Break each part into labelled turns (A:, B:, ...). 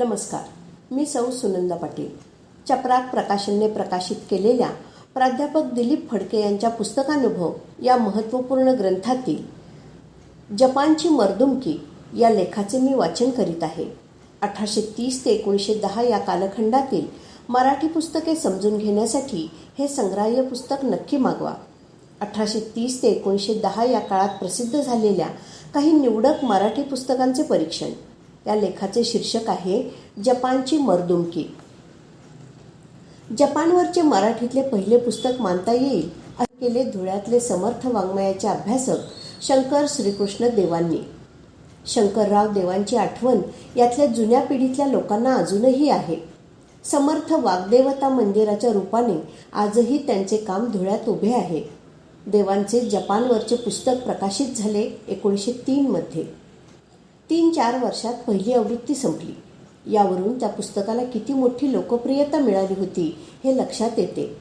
A: नमस्कार. मी सौ सुनंदा पाटील. चपराक प्रकाशनने प्रकाशित केलेल्या प्राध्यापक दिलीप फडके यांच्या पुस्तकानुभव या महत्त्वपूर्ण ग्रंथातील जपानची मर्दुमकी या लेखाचे मी वाचन करीत आहे. अठराशे तीस ते एकोणीसशे दहा या कालखंडातील मराठी पुस्तके समजून घेण्यासाठी हे संग्राह्य पुस्तक नक्की मागवा. अठराशे तीस ते एकोणीसशे दहा या काळात प्रसिद्ध झालेल्या काही निवडक मराठी पुस्तकांचे परीक्षण. या लेखाचे शीर्षक आहे जपानची मरदुमकी. जपानवरचे मराठीतले पहिले पुस्तक मानता येईल असे केले धुळ्यातले समर्थ वाङ्मयाचे अभ्यासक शंकर श्रीकृष्ण देवांनी. शंकरराव देवांची आठवण यातल्या जुन्या पिढीतल्या लोकांना अजूनही आहे. समर्थ वाग्देवता मंदिराच्या रूपाने आजही त्यांचे काम धुळ्यात उभे आहे. देवांचे जपानवरचे पुस्तक प्रकाशित झाले एकोणीसशे तीनमध्ये तीन चार वर्षात पहिली आवृत्ती संपली. यावरून त्या पुस्तकाला किती मोठी लोकप्रियता मिळाली होती हे लक्षात येते.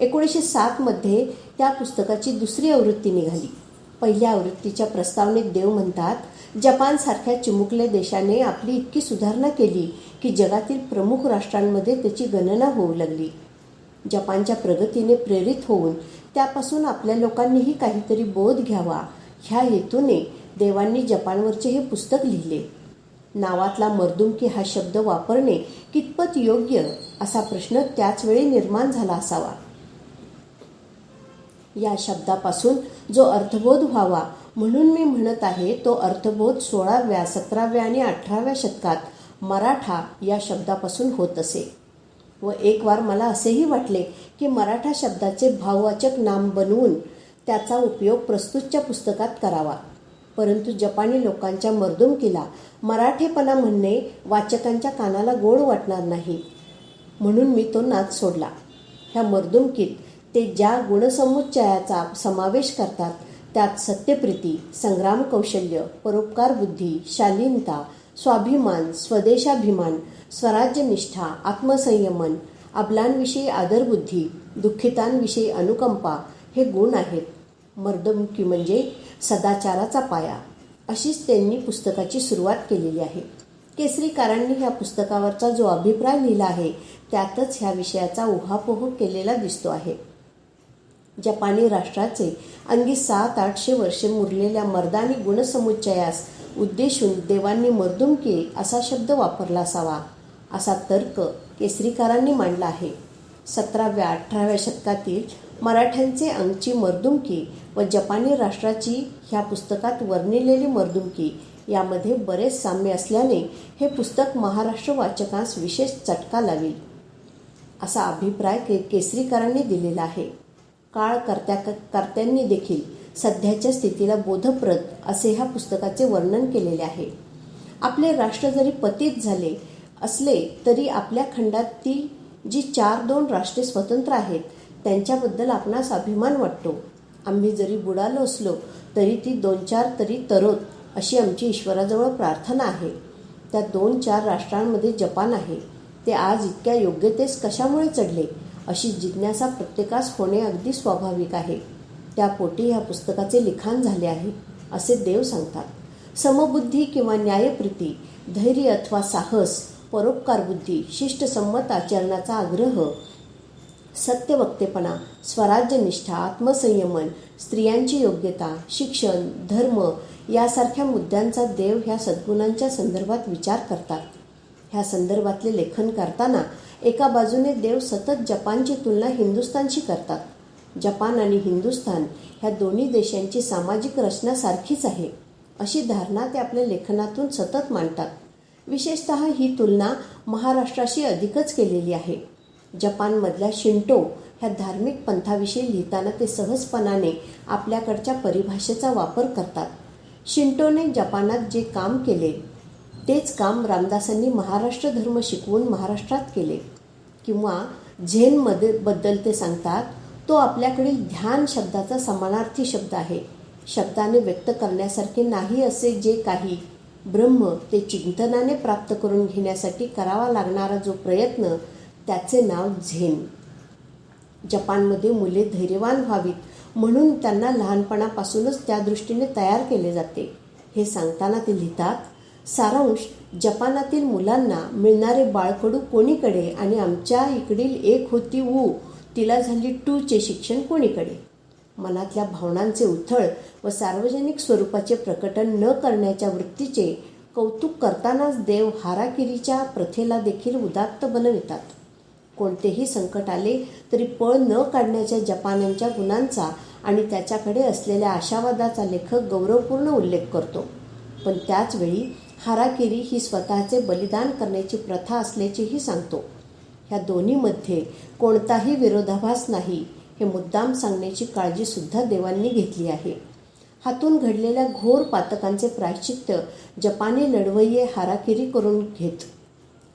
A: एकोणीसशे सातमध्ये त्या पुस्तकाची दुसरी आवृत्ती निघाली. पहिल्या आवृत्तीच्या प्रस्तावनेत देव म्हणतात जपानसारख्या चिमुकल्या देशाने आपली इतकी सुधारणा केली की जगातील प्रमुख राष्ट्रांमध्ये त्याची गणना होऊ लागली. जपानच्या प्रगतीने प्रेरित होऊन त्यापासून आपल्या लोकांनीही काहीतरी बोध घ्यावा. ह्या हेतूने देवांनी जपानवरचे हे पुस्तक लिहिले. नावातला मर्दुमकी हा शब्द वापरणे कितपत योग्य असा प्रश्न त्याच वेळी निर्माण झाला असावा. या शब्दापासून जो अर्थबोध व्हावा म्हणून मी म्हणत आहे तो अर्थबोध सोळाव्या सतराव्या आणि अठराव्या शतकात मराठा या शब्दापासून होत असे. व एक वार मला असेही वाटले की मराठा शब्दाचे भाववाचक नाम बनवून त्याचा उपयोग प्रस्तुतच्या पुस्तकात करावा. परंतु जपानी लोकांच्या मर्दुमकीला मराठेपणा म्हणणे वाचकांच्या कानाला गोड वाटणार नाही. म्हणून मी तो नाच सोडला. ह्या मर्दुमकीत ते ज्या गुणसमुच्चयाचा समावेश करतात त्यात सत्यप्रीती संग्राम कौशल्य परोपकार बुद्धी शालीनता स्वाभिमान स्वदेशाभिमान स्वराज्यनिष्ठा आत्मसंयमन अबलांविषयी आदरबुद्धी दुःखितांविषयी अनुकंपा हे गुण आहेत. मर्दमुखी म्हणजे सदाचाराचा पाया. अशीच त्यांनी पुस्तकाची सुरुवात केलेली आहे. केसरीकारांनी ह्या पुस्तकावरचा जो अभिप्राय लिहिला आहे त्यातच ह्या विषयाचा उहापोह केलेला दिसतो आहे. जपानी राष्ट्राचे अंगी सात आठशे वर्षे मुरलेल्या मर्दानी गुणसमुच्चयास उद्देशून देवांनी मर्दुमकी असा शब्द वापरला असावा असा तर्क केसरीकारांनी मांडला आहे. सतराव्या अठराव्या शतकातील मराठ्यांचे अंगची मर्दुमकी व जपानी राष्ट्राची ह्या पुस्तकात वर्णिलेली मर्दुमकी. यामध्ये बरेच साम्य असल्याने हे पुस्तक महाराष्ट्र वाचकांस विशेष चटका लावेल. असा अभिप्राय के केसरीकरांनी दिलेला आहे. काळ कर्त्या कर्त्यांनी देखील सध्याच्या स्थितीला बोधप्रद असे ह्या पुस्तकाचे वर्णन केलेले आहे. आपले राष्ट्र जरी पतित झाले असले तरी आपल्या खंडातील जी चार दोन राष्ट्रे स्वतंत्र आहेत त्यांच्याबद्दल आपणास अभिमान वाटतो. आम्ही जरी बुडालो असलो तरी ती दोन चार तरी तरोत अशी आमची ईश्वराजवळ प्रार्थना आहे. त्या दोन चार राष्ट्रांमध्ये जपान आहे. ते आज इतक्या योग्यतेस कशामुळे चढले अशी जिज्ञासा प्रत्येकास होणे अगदी स्वाभाविक आहे. त्या पोटी ह्या पुस्तकाचे लिखाण झाले आहे असे देव सांगतात. समबुद्धी किंवा न्यायप्रीती धैर्य अथवा साहस परोपकार बुद्धी शिष्टसंमत आचरणाचा आग्रह सत्यवक्तेपणा स्वराज्यनिष्ठा आत्मसंयमन स्त्रियांची योग्यता शिक्षण धर्म यासारख्या मुद्द्यांचा देव ह्या सद्गुणांच्या संदर्भात विचार करतात. ह्या संदर्भातले लेखन करताना एका बाजूने देव सतत जपानची तुलना हिंदुस्थानशी करतात. जपान आणि हिंदुस्थान ह्या दोन्ही देशांची सामाजिक रचना सारखीच आहे अशी धारणा ते आपल्या लेखनातून सतत मांडतात. विशेषत ही तुलना महाराष्ट्राशी अधिकच केलेली आहे. जपानमधल्या शिंटो ह्या धार्मिक पंथाविषयी लिहिताना ते सहजपणाने आपल्याकडच्या परिभाषेचा वापर करतात. शिंटोने जपानात जे काम केले तेच काम रामदासांनी महाराष्ट्र धर्म शिकवून महाराष्ट्रात केले. किंवा झेनमध्ये बद्दल ते सांगतात तो आपल्याकडील ध्यान शब्दाचा समानार्थी शब्द आहे. शब्दाने व्यक्त करण्यासारखे नाही असे जे काही ब्रह्म ते चिंतनाने प्राप्त करून घेण्यासाठी करावा लागणारा जो प्रयत्न त्याचे नाव झेन. जपानमध्ये मुले धैर्यवान व्हावीत म्हणून त्यांना लहानपणापासूनच त्या दृष्टीने तयार केले जाते. हे सांगताना ते लिहितात सारांश जपानातील मुलांना मिळणारे बाळकडू कोणीकडे आणि आमच्या इकडील एक होती ऊ तिला झाली टूचे शिक्षण कोणीकडे? मनातल्या भावनांचे उथळ व सार्वजनिक स्वरूपाचे प्रकटन न करण्याच्या वृत्तीचे कौतुक करतानाच देव हाराकिरीच्या प्रथेला देखील उदात्त बनवितात. कोणतेही संकट आले तरी पळ न काढण्याच्या जपानांच्या गुणांचा आणि त्याच्याकडे असलेल्या आशावादाचा लेखक गौरवपूर्ण उल्लेख करतो. पण त्याचवेळी हाराकिरी ही स्वतःचे बलिदान करण्याची प्रथा असल्याचेही सांगतो. ह्या दोन्हीमध्ये कोणताही विरोधाभास नाही हे मुद्दाम सांगण्याची काळजीसुद्धा देवांनी घेतली आहे. हातून घडलेल्या घोर पातकांचे प्रायश्चित्त जपानी लढवय्ये हाराकिरी करून घेत.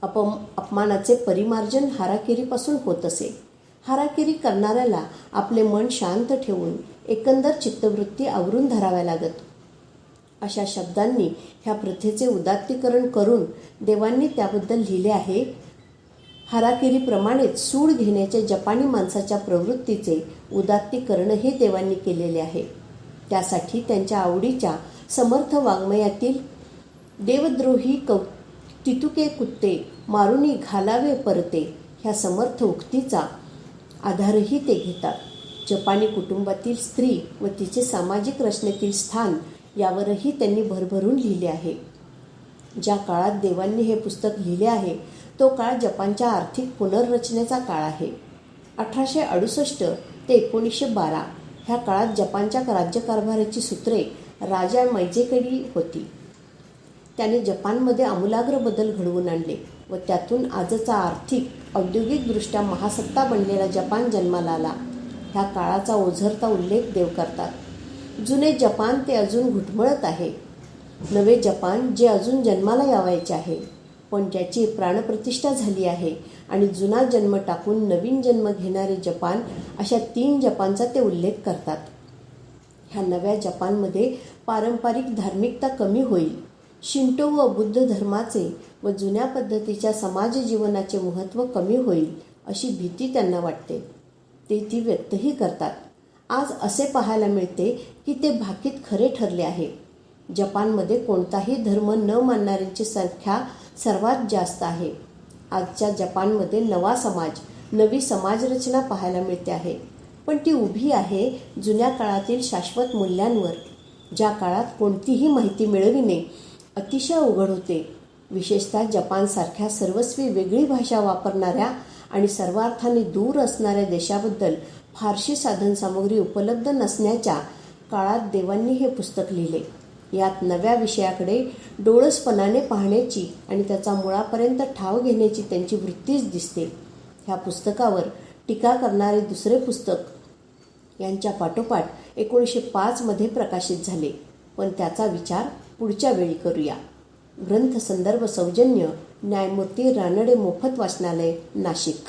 A: अपम अपमानाचे परिमार्जन हाराकिरीपासून होत असे. हाराकिरी करणाऱ्याला आपले मन शांत ठेवून एकंदर चित्तवृत्ती आवरून धराव्या लागत. अशा शब्दांनी ह्या प्रथेचे उदात्तीकरण करून देवांनी त्याबद्दल लिहिले आहे हाराकिरीप्रमाणेच सूड घेण्याच्या जपानी माणसाच्या प्रवृत्तीचे उदात्तीकरणही देवांनी केलेले आहे. त्यासाठी त्यांच्या आवडीच्या समर्थ वाङ्मयातील देवद्रोही कौ तितुके कुत्ते मारुनी घालावे परते ह्या समर्थ उक्तीचा आधारही ते घेतात. जपानी कुटुंबातील स्त्री व तिचे सामाजिक रचनेतील स्थान यावरही त्यांनी भरभरून लिहिले आहे. ज्या काळात देवांनी हे पुस्तक लिहिले आहे तो काळ जपानच्या आर्थिक पुनर्रचनेचा काळ आहे. अठराशे अडुसष्ट ते एकोणीसशे बारा ह्या काळात जपानच्या राज्यकारभाराची सूत्रे राजा मैजेकडे होती. त्याने जपानमध्ये आमूलाग्र बदल घडवून आणले व त्यातून आजचा आर्थिक औद्योगिकदृष्ट्या महासत्ता बनलेला जपान जन्माला आला. ह्या काळाचा ओझरता उल्लेख देव करतात. जुने जपान ते अजून घुटमळत आहे. नवे जपान जे अजून जन्माला यावायचे आहे पण ज्याची प्राणप्रतिष्ठा झाली आहे आणि जुना जन्म टाकून नवीन जन्म घेणारे जपान अशा तीन जपानचा ते उल्लेख करतात. ह्या नव्या जपानमध्ये पारंपरिक धार्मिकता कमी होईल. शिंटो व बुद्ध धर्माचे व जुन्या पद्धतीच्या समाज जीवनाचे महत्त्व कमी होईल अशी भीती त्यांना वाटते. ते ती व्यक्तही करतात. आज असे पाहायला मिळते की ते भाकीत खरे ठरले आहे. जपानमध्ये कोणताही धर्म न मानणाऱ्यांची संख्या सर्वात जास्त आहे. आजच्या जपानमध्ये नवा समाज नवी समाजरचना पाहायला मिळते आहे. पण ती उभी आहे जुन्या काळातील शाश्वत मूल्यांवर ज्या काळात कोणतीही माहिती मिळविणे अतिशय अवघड होते. विशेषतः जपानसारख्या सर्वस्वी वेगळी भाषा वापरणाऱ्या आणि सर्वार्थाने दूर असणाऱ्या देशाबद्दल फारशी साधनसामुग्री उपलब्ध नसण्याच्या काळात देवांनी हे पुस्तक लिहिले. यात नव्या विषयाकडे डोळसपणाने पाहण्याची आणि त्याचा मुळापर्यंत ठाव घेण्याची त्यांची वृत्तीच दिसते. ह्या पुस्तकावर टीका करणारे दुसरे पुस्तक यांच्या पाठोपाठ एकोणीसशे पाचमध्ये प्रकाशित झाले. पण त्याचा विचार पुढच्या वेळी करूया. ग्रंथ संदर्भ सौजन्य न्यायमूर्ती रानडे मोफत वाचनालय नाशिक.